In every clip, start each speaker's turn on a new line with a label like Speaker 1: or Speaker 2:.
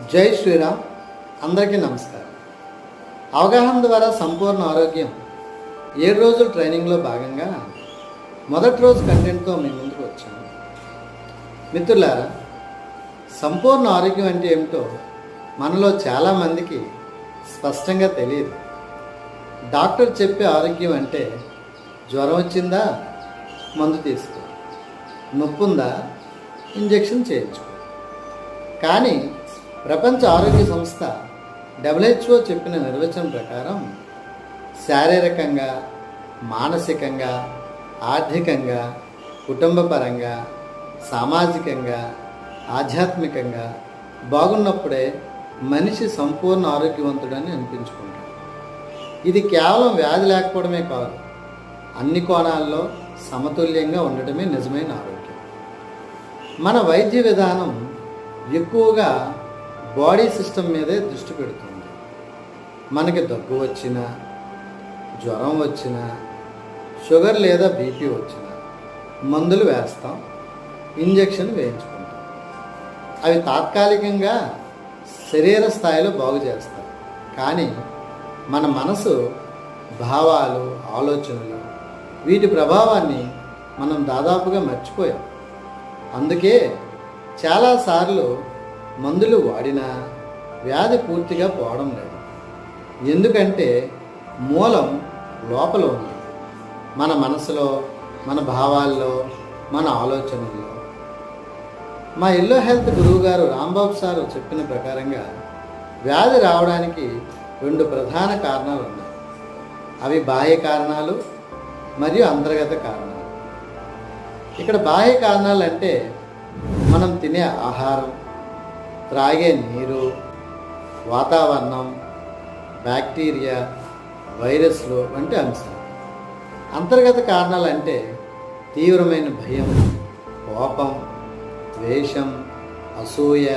Speaker 1: జై శ్రీరామ్. అందరికీ నమస్కారం. అవగాహన ద్వారా సంపూర్ణ ఆరోగ్యం. ఏడు రోజుల ట్రైనింగ్లో భాగంగా మొదటి రోజు కంటెంట్తో మీ ముందుకు వచ్చాము మిత్రులారా సంపూర్ణ ఆరోగ్యం అంటే ఏమిటో మనలో చాలామందికి స్పష్టంగా తెలియదు. డాక్టర్ చెప్పే ఆరోగ్యం అంటే జ్వరం వచ్చిందా? మందు తీసుకో. నొప్పుందా? ఇంజెక్షన్ చేయించుకో. కానీ ప్రపంచ ఆరోగ్య సంస్థ డబ్ల్యూహెచ్ఓ చెప్పిన నిర్వచనం ప్రకారం శారీరకంగా మానసికంగా ఆర్థికంగా కుటుంబపరంగా సామాజికంగా ఆధ్యాత్మికంగా బాగున్నప్పుడే మనిషి సంపూర్ణ ఆరోగ్యవంతుడని అనిపించుకుంటాడు. ఇది కేవలం వ్యాధి లేకపోవడమే కాదు అన్ని కోణాల్లో సమతుల్యంగా ఉండటమే నిజమైన ఆరోగ్యం. మన వైద్య విధానం ఎక్కువగా బాడీ సిస్టమ్ మీదే దృష్టి పెడుతుంది. మనకి దగ్గు వచ్చినా జ్వరం వచ్చినా షుగర్ లేదా బీపీ వచ్చినా మందులు వేస్తాం ఇంజెక్షన్ వేయించుకుంటాం. అవి తాత్కాలికంగా శరీర స్థాయిలో బాగు చేస్తాయి. కానీ మన మనసు భావాలు ఆలోచనలు వీటి ప్రభావాన్ని మనం దాదాపుగా మర్చిపోయాం. అందుకే చాలాసార్లు మందులు వాడినా వ్యాధి పూర్తిగా పోవడం లేదు. ఎందుకంటే మూలం లోపల ఉంది. మన మనసులో మన భావాల్లో మన ఆలోచనల్లో. మా ఎల్లో హెల్త్ గురువు గారు రాంబాబు సార్ చెప్పిన ప్రకారంగా వ్యాధి రావడానికి రెండు ప్రధాన కారణాలు ఉన్నాయి. అవి బాహ్య కారణాలు మరియు అంతర్గత కారణాలు. ఇక్కడ బాహ్య కారణాలు అంటే మనం తినే ఆహారం త్రాగే నీరు వాతావరణం బ్యాక్టీరియా వైరస్లు వంటి అంశాలు. అంతర్గత కారణాలు అంటే తీవ్రమైన భయం కోపం ద్వేషం అసూయ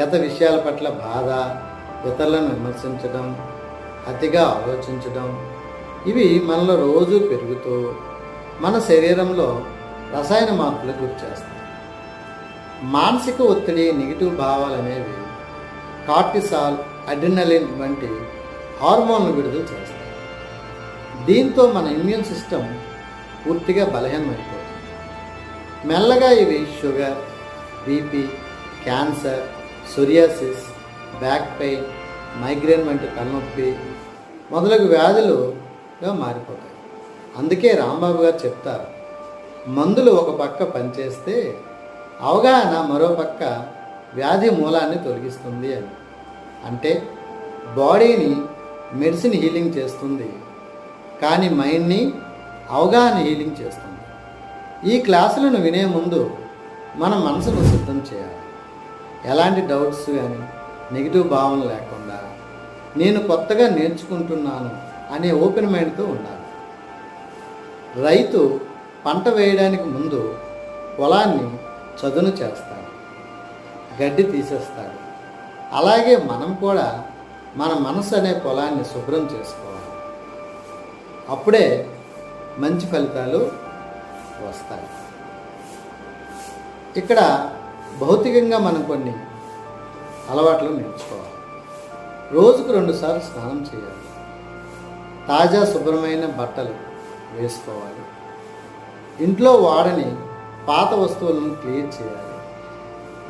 Speaker 1: గత విషయాల పట్ల బాధ ఇతరులను విమర్శించడం అతిగా ఆలోచించడం ఇవి మనలో రోజు పెరుగుతూ మన శరీరంలో రసాయన మార్పులకు గురి చేస్తాయి. మానసిక ఒత్తిడి నెగిటివ్ భావాలు అనేవి కార్టిసాల్ అడ్రినలిన్ వంటి హార్మోన్లు విడుదల చేస్తాయి. దీంతో మన ఇమ్యూన్ సిస్టమ్ పూర్తిగా బలహీనమైపోతుంది. మెల్లగా ఇవి sugar BP cancer psoriasis back pain migraine వంటి తలనొప్పి మొదలగు వ్యాధులుగా మారిపోతాయి. అందుకే రాంబాబు గారు చెప్తారు మందులు ఒక పక్క పనిచేస్తే అవగాహన మరోపక్క వ్యాధి మూలాన్ని తొలగిస్తుంది అని. అంటే బాడీని మెడిసిన్ హీలింగ్ చేస్తుంది కానీ మైండ్ని అవగాహన హీలింగ్ చేస్తుంది. ఈ క్లాసులను వినే ముందు మన మనసును సిద్ధం చేయాలి. ఎలాంటి డౌట్స్ కానీ నెగిటివ్ భావన లేకుండా నేను కొత్తగా నేర్చుకుంటున్నాను అనే ఓపెన్ మైండ్తో ఉండాలి. రైతు పంట వేయడానికి ముందు పొలాన్ని చదును చేస్తాడు గడ్డి తీసేస్తాడు అలాగే మనం కూడా మన మనసు అనే పొలాన్ని శుభ్రం చేసుకోవాలి. అప్పుడే మంచి ఫలితాలు వస్తాయి. ఇక్కడ భౌతికంగా మనం కొన్ని అలవాట్లు నేర్చుకోవాలి. రోజుకు రెండుసార్లు స్నానం చేయాలి. తాజా శుభ్రమైన బట్టలు వేసుకోవాలి. ఇంట్లో వాడని పాత వస్తువులను క్లియర్ చేయాలి.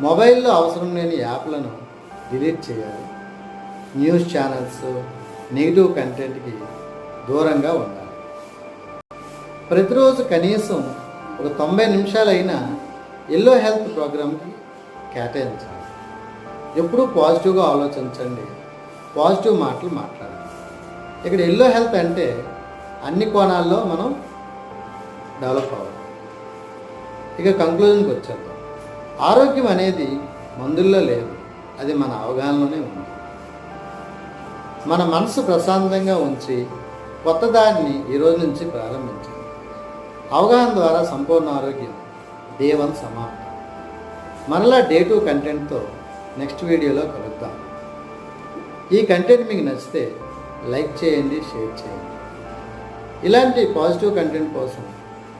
Speaker 1: మొబైల్లో అవసరం లేని యాప్లను డిలీట్ చేయాలి. న్యూస్ ఛానల్స్ నెగిటివ్ కంటెంట్కి దూరంగా ఉండాలి. ప్రతిరోజు కనీసం ఒక తొంభై నిమిషాలైనా ఎల్లో హెల్త్ ప్రోగ్రామ్కి కేటాయించాలి. ఎప్పుడూ పాజిటివ్గా ఆలోచించండి. పాజిటివ్ మాటలు మాట్లాడండి ఇక్కడ ఎల్లో హెల్త్ అంటే అన్ని కోణాల్లో మనం డెవలప్ అవ్వాలి. ఇక కంక్లూజన్కి వచ్చేద్దాం. ఆరోగ్యం అనేది మందుల్లో లేదు. అది మన అవగాహనలోనే ఉంది. మన మనసు ప్రశాంతంగా ఉంచి కొత్త దారిని ఈరోజు నుంచి ప్రారంభించాలి. అవగాహన ద్వారా సంపూర్ణ ఆరోగ్యం డే వన్ సమాప్తం. మరలా డే టూ కంటెంట్తో నెక్స్ట్ వీడియోలో కలుద్దాం. ఈ కంటెంట్ మీకు నచ్చితే లైక్ చేయండి షేర్ చేయండి. ఇలాంటి పాజిటివ్ కంటెంట్ కోసం